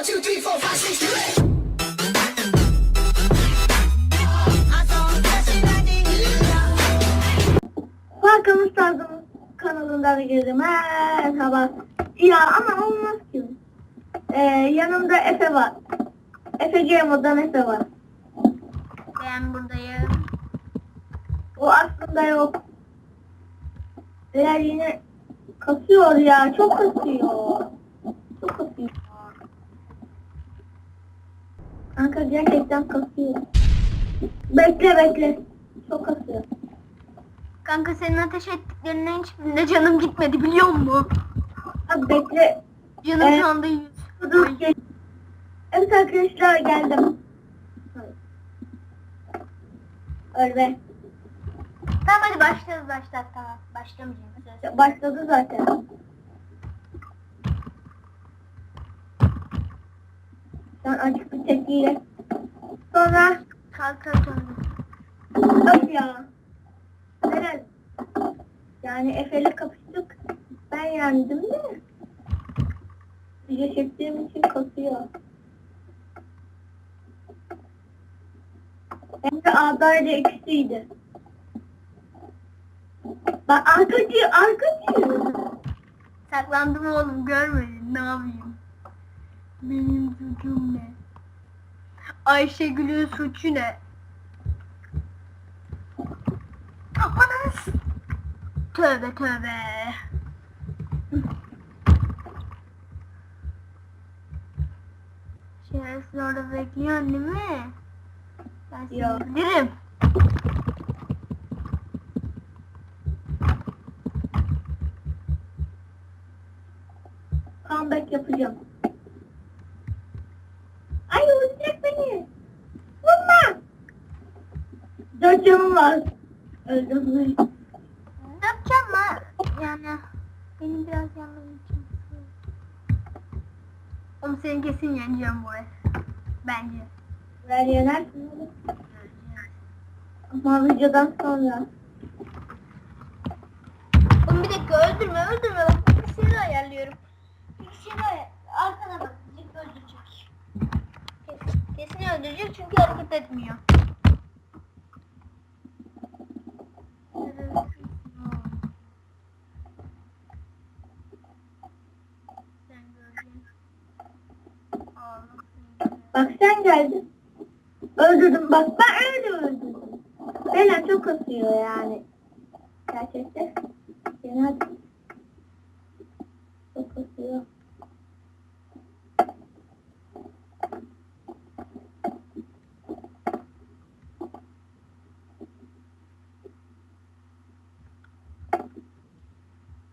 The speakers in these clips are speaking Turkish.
One, two, three, four, five, six, seven, eight. Farkımız tarzımız kanalından herkese merhaba. Ya ama olmaz ki. Ee, yanımda Efe var. Efe Gamer'dan Efe var. Ben buradayım. O aslında yok. Eğer yine kasıyor ya. Çok kasıyor. Çok kasıyor. Kanka gerçekten kasıyor. Bekle bekle. Çok kasıyor. Kanka senin ateş ettiklerinin hiçbirinde canım gitmedi biliyor musun? Abi bekle. Canım Evet. şu anda yüz. Evet arkadaşlar geldim. Öyle. Tamam hadi başlarız başlat tamam. Başlamayacağım. Başladı zaten. Sen acık bir tepkiyle. Sonra Kalk kalk kalk. öf ya. Neren? Yani Efe'yle kapıştık. Ben yendim de. Video çektiğim için kasıyor. Hem de A'dayla ikisiydi. Bak arkacı, arkacı. Saklandım oğlum görmedin ne yapayım? Benim suçum ne? Ayşegül'ün suçu ne? Amanız. Tövbe tövbe. Şerefsiz orada bekliyorsun değil mi? Ben seni Yok. Comeback yapacağım. Ay vuracak beni. Vurma. Dört canım var. Öldüm. Ne yapacağım lan? Yani benim biraz yanmam için. Oğlum seni kesin yeneceğim bu el. Bence. Ver yenersin. Ama videodan sonra. Oğlum bir dakika öldürme öldürme bak bilgisayarı ayarlıyorum. Bilgisayarı ayar. Arkana bak öldürecek. Kesin, kesin öldürecek çünkü hareket etmiyor. Sen gördün. Ağlasın. Bak sen geldin. Öldürdüm bak ben öyle öldürdüm. Bela çok kasıyor yani. Gerçekten. Genel çok kasıyor.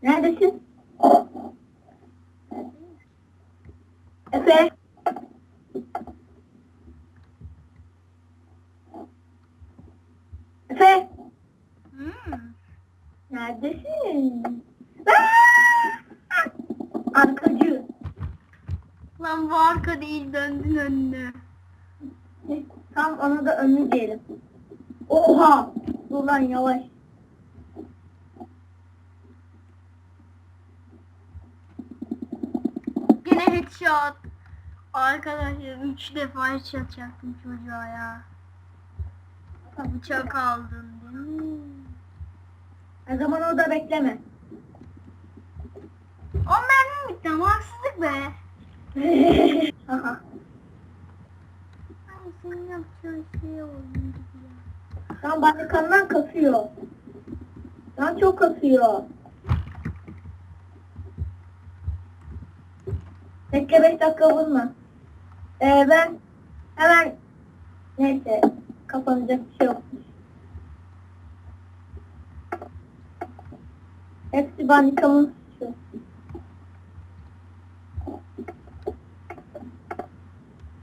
Neredesin? Efe. Arkacı. Lan bu arka değil döndün önüne. Tam ona da önü diyelim. Oha! Dur lan yavaş. Yine headshot. Arkadaşlar 3 defa headshot çaktım çocuğa ya. Bıçak aldın değil mi? O zaman orada bekleme. O mermi bitti ama haksızlık be. Aha. Ay senin yapacağın şey oldu. Tam başkandan kasıyor. Tam çok kasıyor. Bekle 5 dakika vurma. Ee, ben hemen neyse kapanacak bir şey yok. Hepsi bandikamın suçu.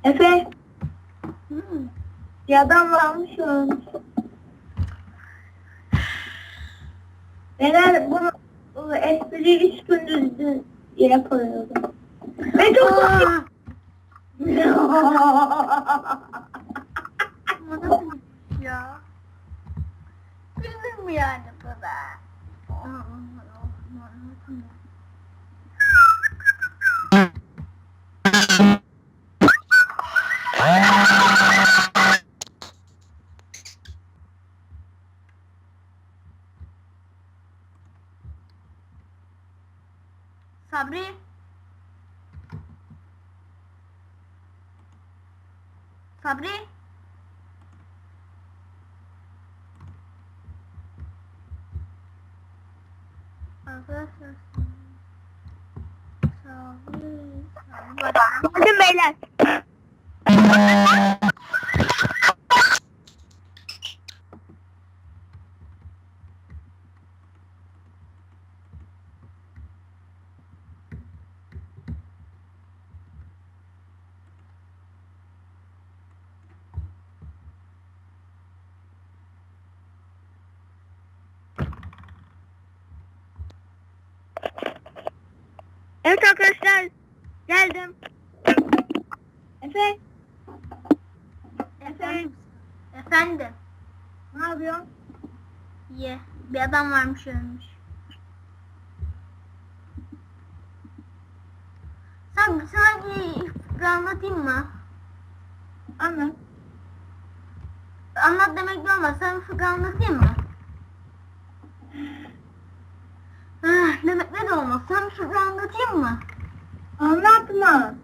Efe Hmm. bir adam varmış ölmüş. Neler bunu bu espriyi üç gündüz yapıyordum. Ve çok! Bu nasıl şey ya? Güldün mü yani bana? Sabri. Sabri. Arkadaşlar. Sabri. Sabri. Bakın beyler. Evet arkadaşlar geldim. Efe. Efe Efendim. ne yapıyorsun? Ye. Bir adam varmış ölmüş. Sen sana bir anlatayım mı? Anlat. Anlat demek de olmaz. Sana bir fıkra anlatayım mı? Demek de bir fıkra anlatayım mı? Anlatma.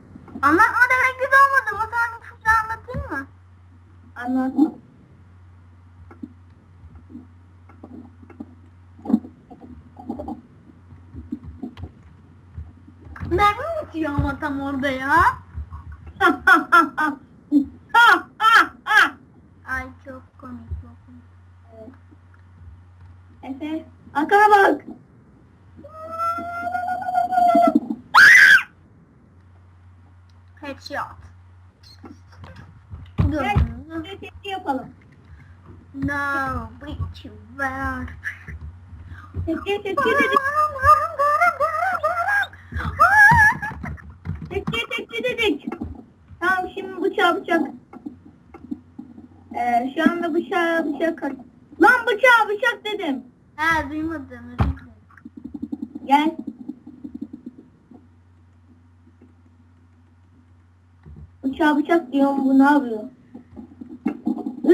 Anlatma demek de olmadı. Sana bir fıkra anlatayım mı? Anlatma. Mermi mi bitiyor ama tam orada ya? Ay çok komik çok komik. Efe. Arkana bak. Headshot. Gel. Gördünüz yapalım. No, breach var. Tepki tepki dedik. Tamam şimdi bıçağı bıçak. Ee, şu anda bıçağı bıçak. Lan bıçağı bıçak dedim. Ha duymadım. Gel. Bıçağı bıçak diyorum bu ne yapıyor? Dı.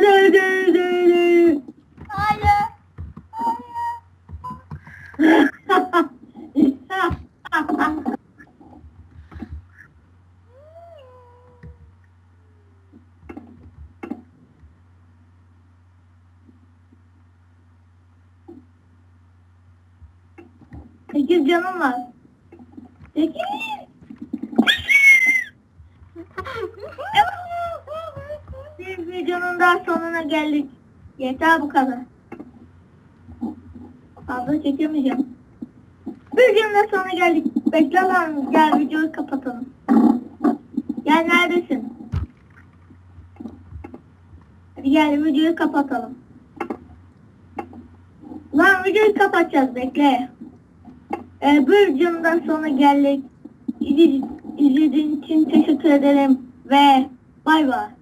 Hayır. Sekiz canım var. Sekiz. Bir videonun daha sonuna geldik. Yeter bu kadar. Fazla çekemeyeceğim. Videonun daha sonuna geldik. Bekle lan gel videoyu kapatalım. Gel neredesin? Hadi gel videoyu kapatalım. Lan videoyu kapatacağız bekle. Ee, bir videonun sonra geldik. İzlediğiniz için teşekkür ederim ve bay bay.